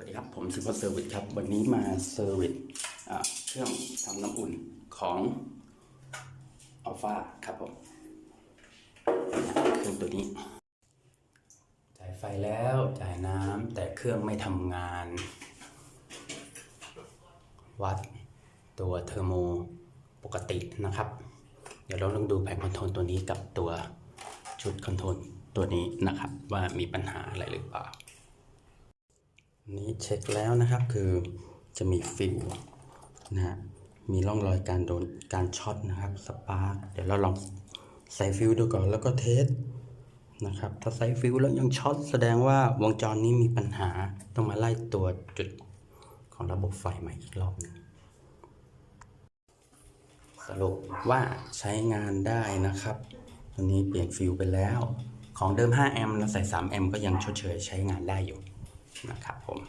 วัสดีครับ ผมซิพอเซอร์วิสครับ วันนี้มาเซอร์วิสเครื่องทำน้ำอุ่นของอัลฟาครับผมเครื่องตัวนี้ จ่ายไฟแล้วจ่ายน้ำแต่เครื่องไม่ทำงาน วัดตัวเทอร์โมปกตินะครับ เดี๋ยวเราลองดูแผงคอนโทรลตัวนี้กับตัวชุดคอนโทรลตัวนี้นะครับ ว่ามีปัญหาอะไรหรือเปล่า นี้เช็คแล้วนะครับคือจะมีฟิวนะฮะมีร่องรอยการโดนการช็อตนะครับสปาร์กเดี๋ยวเราลองใส่ฟิวดูก่อนแล้วก็เทสนะครับถ้าใส่ฟิวแล้วยังช็อตแสดงว่าวงจรนี้มีปัญหาต้องมาไล่ตัวจุดของระบบไฟใหม่อีกรอบหนึงสรุปว่าใช้งานได้นะครับตัวนี้เปลี่ยนฟิวไปแล้ว ของเดิม 5 แอมป์เราใส่ 3 แอมป์ก็ยังชดเชยใช้งานได้อยู่ นะครับผม